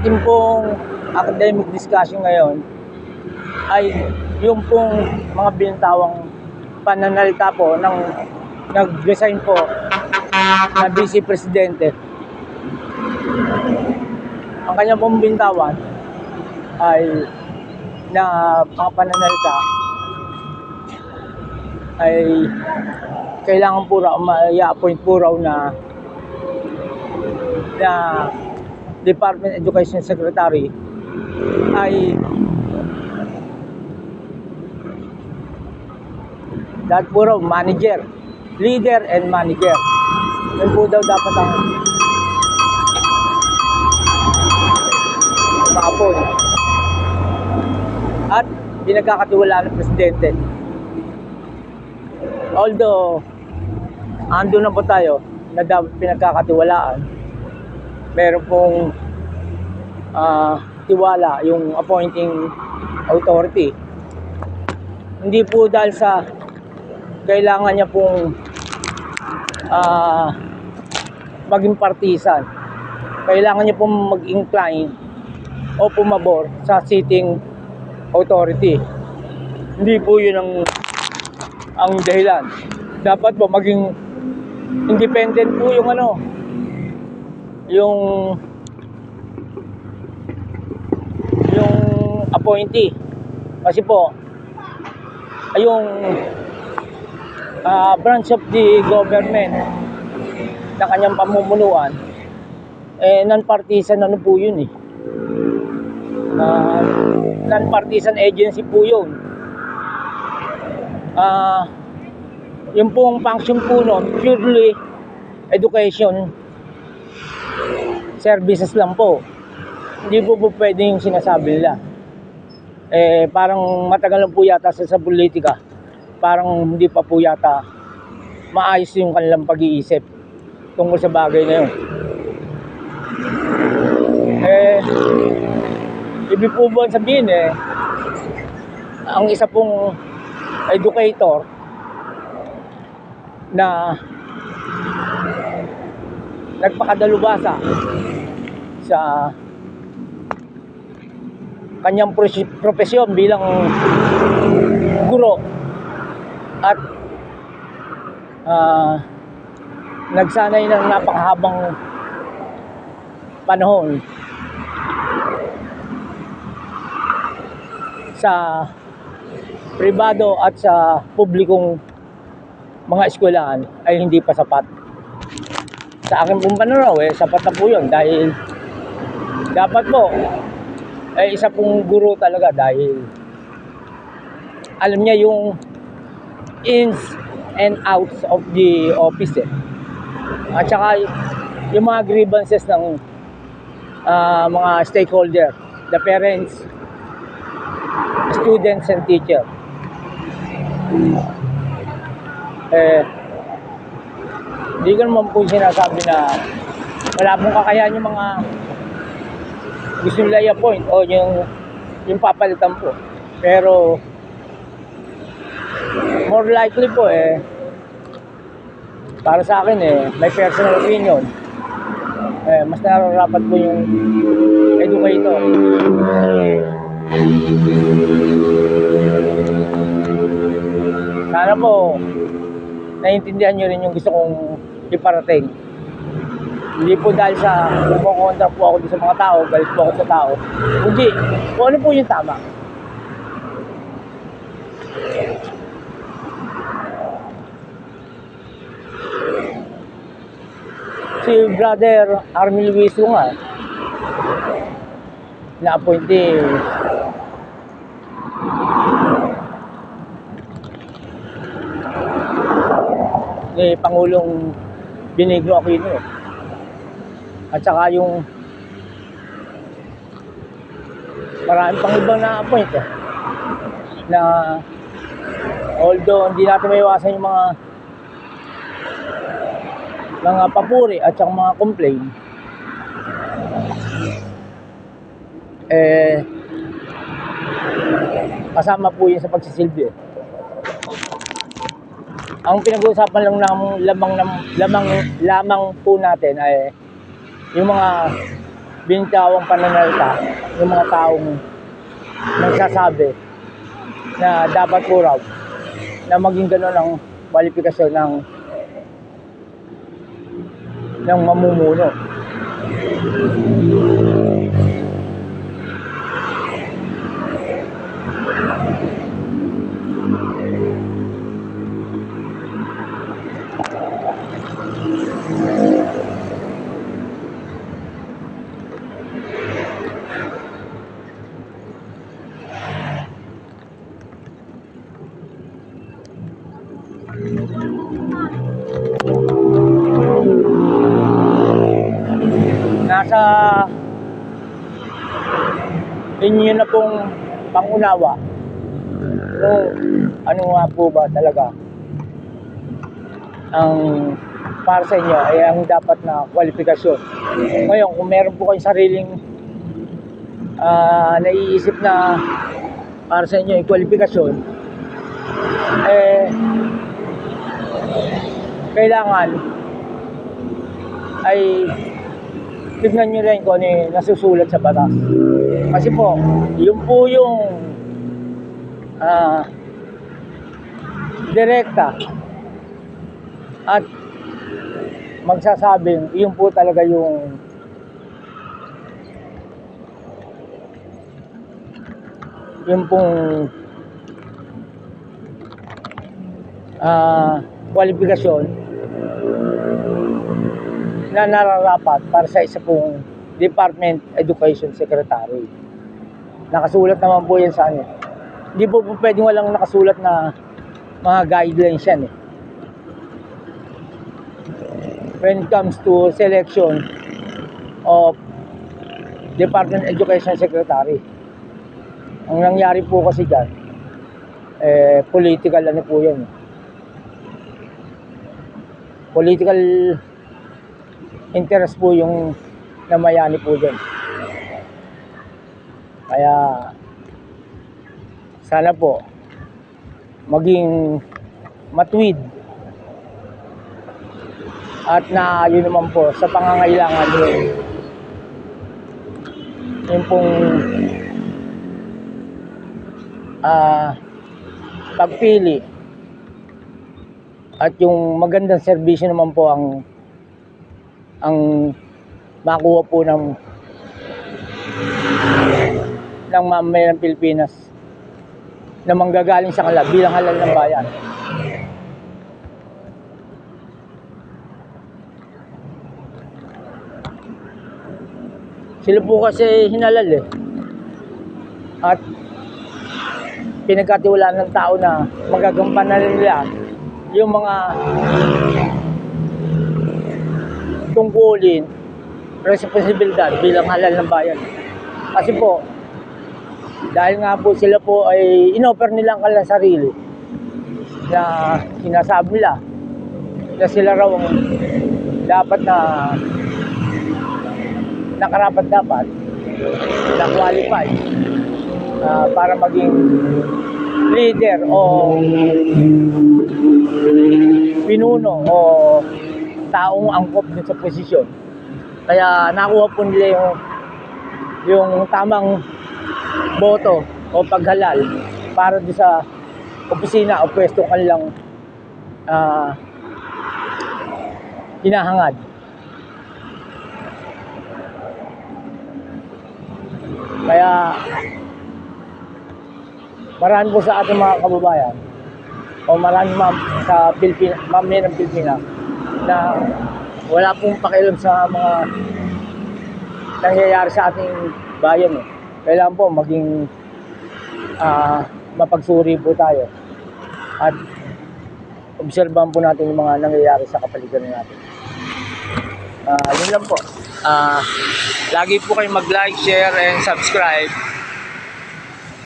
Ating pong academic discussion ngayon ay yung pong mga binatawang pananalita po ng nag-resign po na Vice Presidente. Ang kanyang pong bintawan ay na mga pananalita ay kailangan po raw ma-appoint po raw na na Department Education Secretary ay dahil po manager, leader and manager. Yun po daw dapat ang maka-appoint. At pinagkakatiwalaan ng Presidente. Although, ando na po tayo na pinagkakatiwalaan, meron pong ah, tiwala yung appointing authority. Hindi po dahil sa kailangan niya pong ah, maging partisan. Kailangan niya pong mag-incline o pumabor sa sitting authority. Hindi po yun ang ang dahilan. Dapat po maging independent po yung ano, yung yung appointee. Kasi po, yung ah, branch of the government na kanyang pamumunuan, eh, non-partisan ano po yun eh. Ah, non-partisan agency po yun. Ah, yung pong function po nun, purely education services lang po. Hindi po po pwede yung sinasabi nila. Eh, parang matagal na po yata sa, sa politika. Parang hindi pa po yata maayos yung kanilang pag-iisip tungkol sa bagay na yun. Eh, ibig po ba sabihin eh, ang isa pong educator na nagpakadalubasa sa kanyang profesyon bilang guro at ah, nagsanay ng napakahabang panahon sa pribado at sa publikong mga eskwelahan ay hindi pa sapat. Sa akin pong pananaw, eh, sapat na po yun dahil dapat po, eh, isa pong guro talaga dahil alam niya yung ins and outs of the office eh. At saka yung mga grievances ng ah, mga stakeholder, the parents, students and teacher. Eh, hindi ko naman po sinasabi na wala pong kakayahan yung mga gusto nila i-appoint o yung, yung papalitan po. Pero, more likely po eh, para sa akin eh, my personal opinion, eh, mas nararapat po yung educator. Sana po, naiintindihan nyo rin yung gusto kong iparating. Hindi po dahil sa kumontra po ako sa mga tao, galit po ako sa tao. Hindi, kung ano po yung tama. Si brother Armil Wiso nga, na-appointee ni Pangulong Benigno Aquino. eh. At saka yung marami pang ibang na-appoint eh. Na although hindi natin maiwasan yung mga mga papuri at saka mga complaint eh kasama po yun sa pagsisilbi eh. Ang pinag-uusapan lang ng lamang ng lamang lamang po natin ay yung mga bintawang pananalita, yung mga taong nagsasabi na dapat po raw na maging gano'n ang kwalifikasyon ng ng mamumuno. Nasa inyo na pong pangunawa kung ano nga po ba talaga ang para sa inyo ay ang dapat na kwalifikasyon. Ngayon, kung meron po kayong sariling ah, naiisip na para sa inyo yung kwalifikasyon, eh, kailangan ay tignan nyo rin kung ano nasusulat sa batas. Kasi po, yun po yung ah, direkta at magsasabing yun po talaga yung yun pong ah kwalifikasyon na nararapat para sa isa pong Department Education Secretary. Nakasulat naman po yan sa ano. Hindi po, po pwedeng walang nakasulat na mga guidelines yan eh. When it comes to selection of Department Education Secretary. Ang nangyari po kasi dyan, eh, political ano po yan. eh. Political interest po yung namayani po dyan. Kaya, sana po, maging matuwid at na yun naman po sa pangangailangan yun yung pong ah pagpili at yung magandang serbisyo naman po ang ang makuha po ng ng mamamayan ng Pilipinas na manggagaling sa kanila bilang halal ng bayan. Sila po kasi hinalal eh. At pinagkatiwalaan ng tao na magagampanan nila yung mga tungkulin, responsibilidad bilang halal ng bayan. Kasi po, dahil nga po sila po ay inoffer nila ang kanilang sarili na sinasabi nila na sila raw ang dapat na nakarapat dapat na qualified ah, para maging leader o pinuno o taong angkop dun sa posisyon. Kaya nakuha po nila yung, yung tamang boto o paghalal para doon sa opisina o pwesto kanilang ah, hinahangad. Kaya marami po sa ating mga kababayan o marami ma sa Pilipina, mamaya ng Pilipinas na wala pong pakialam sa mga nangyayari sa ating bayan eh. Kailangan po maging ah, mapagsuri po tayo at obserbahan po natin yung mga nangyayari sa kapaligiran natin. Ah, yun lang po. Ah, lagi po kayo mag-like, share, and subscribe